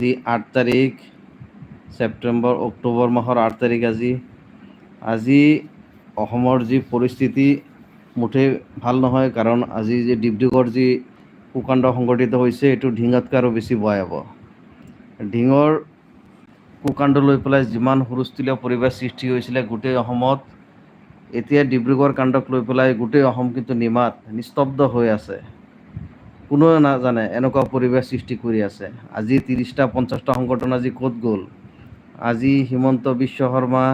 আজি আঠ তাৰিখ, ছেপ্টেম্বৰ, অক্টোবৰ মাহৰ আঠ তাৰিখ আজি। আজি অসমৰ যি পৰিস্থিতি মুঠেই ভালো নহয় কাৰণ আজি যি ডিব্ৰুগড় যি কুকাণ্ড সংঘটিত হৈছে এইটো ঢিঙতকৈ আৰু বেছি ভয়াৱহ। ঢিঙৰ কুকাণ্ড লৈ পেলাই যিমান হুলস্থুলীয়া পৰিৱেশ সৃষ্টি হৈছিলে গোটেই অসমত, এতিয়া ডিব্ৰুগড় কাণ্ডক লৈ পেলাই গোটেই অসম কিন্তু নিমাত, নিস্তব্ধ হৈ আছে। কোনোৱে নাজানে এনেকুৱা পৰিৱেশ সৃষ্টি কৰি আছে। আজি ত্ৰিছটা পঞ্চাছটা সংগঠন আজি ক'ত গ'ল? আজি হিমন্ত বিশ্ব শৰ্মা,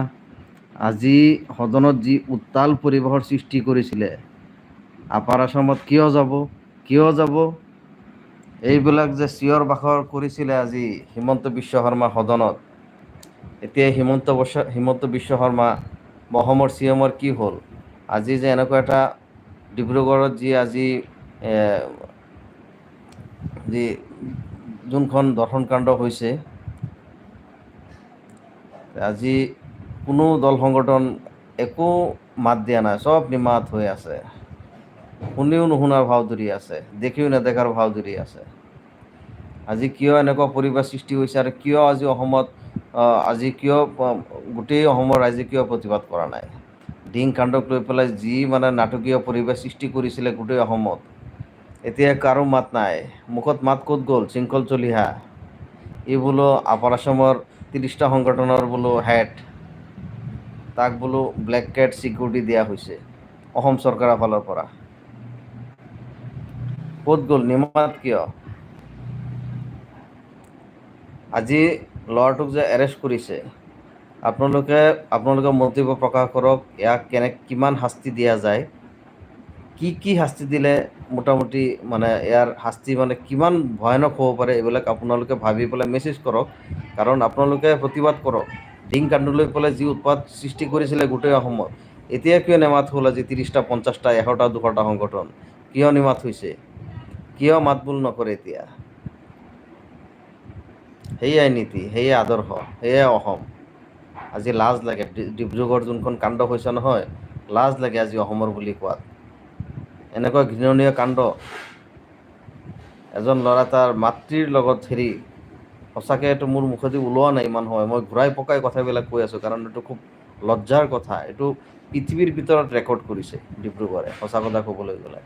আজি সদনত যি উত্তাল পৰিৱেশৰ সৃষ্টি কৰিছিলে, আপাৰ আছামত কিয় যাব কিয় যাব? এইবিলাক যে চিঞৰ বাখৰ কৰিছিলে আজি হিমন্ত বিশ্ব শৰ্মা সদনত, এতিয়া হিমন্ত হিমন্ত বিশ্ব শৰ্মা অসমৰ চি এমৰ কি হ'ল? আজি যে এনেকুৱা এটা ডিব্ৰুগড়ত যি আজি যি যোনখন দৰ্শনকাণ্ড হৈছে, আজি কোনো দল সংগঠন একো মাত দিয়া নাই, চব নিমাত হৈ আছে। শুনিও নুশুনাৰ ভাও ধৰি আছে, দেখিও নেদেখাৰ ভাও ধৰি আছে। আজি কিয় এনেকুৱা পৰিৱেশ সৃষ্টি হৈছে আৰু কিয় আজি অসমত আজি কিয় গোটেই অসমৰ ৰাইজে কিয় প্ৰতিবাদ কৰা নাই? ডিং কাণ্ডক লৈ পেলাই যি মানে নাটকীয় পৰিৱেশ সৃষ্টি কৰিছিলে গোটেই অসমত এতিয়া কাৰো মাত নাই। মুখত মাত ক'ত গ'ল? শৃংখল চলিহা। ই বোলো, আপাৰ আছামৰ ত্ৰিছটা সংগঠনৰ বোলো হেড তাক বোলো ব্লেক কেট চিকিউৰিটি দিয়া হৈছে, অসম চৰকাৰৰ ফালৰ পৰা। ক'ত গ'ল? নিমাত কিয়? আজি ল'ৰাটোক যে এৰেষ্ট কৰিছে, আপোনালোকে আপোনালোকে মন্তব্য প্ৰকাশ কৰক, ইয়াক কেনে, কিমান শাস্তি দিয়া যায়? কি কি শাস্তি দিলে মোটামুটি মানে ইয়াৰ শাস্তি মানে কিমান ভয়ানক হ'ব পাৰে এইবিলাক আপোনালোকে ভাবি পেলাই মেছেজ কৰক। কাৰণ আপোনালোকে প্ৰতিবাদ কৰক। ডিং কাণ্ডু লৈ পেলাই যি উৎপাত সৃষ্টি কৰিছিলে গোটেই অসমত, এতিয়া কিয় নেমাত হ'ল আজি ত্ৰিছটা পঞ্চাছটা এশটা, দুশটা সংগঠন? কিয় নিমাত হৈছে? কিয় মাতবোল নকৰে এতিয়া? সেয়াই নীতি সেয়াই আদৰ্শ সেয়াই অসম। আজি লাজ লাগে। ডিব্ৰুগড় যোনখন কাণ্ড হৈছে নহয়, লাজ লাগে আজি অসমৰ বুলি কোৱাত। এনেকুৱা ঘৃণনীয় কাণ্ড। এজন ল'ৰা তাৰ মাতৃৰ লগত হেৰি, সঁচাকৈ এইটো মোৰ মুখেদি ওলোৱা নাই ইমান সময়। মই ঘূৰাই পকাই কথাবিলাক কৈ আছোঁ কাৰণ এইটো খুব লজ্জাৰ কথা। এইটো পৃথিৱীৰ ভিতৰত ৰেকৰ্ড কৰিছে ডিব্ৰুগড়ে, সঁচা কথা ক'বলৈ গ'লে।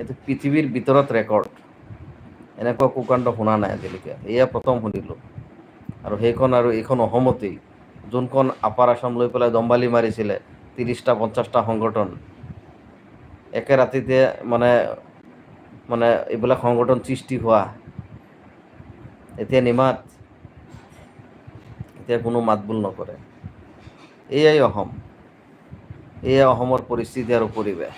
এইটো পৃথিৱীৰ ভিতৰত ৰেকৰ্ড এনেকুৱা কুকাণ্ড শুনা নাই আজিলৈকে। এয়া প্ৰথম শুনিলোঁ। আৰু সেইখন আৰু এইখন অসমতেই। যোনখন আপাৰ আছাম লৈ পেলাই দম্বালি মাৰিছিলে ত্ৰিছটা পঞ্চাছটা সংগঠন। একে ৰাতিতে মানে মানে এইবিলাক সংগঠন সৃষ্টি হোৱা। এতিয়া নিমাত, এতিয়া কোনো মাত বোল নকৰে। এয়াই অসম। এয়াই অসমৰ পৰিস্থিতি আৰু পৰিৱেশ।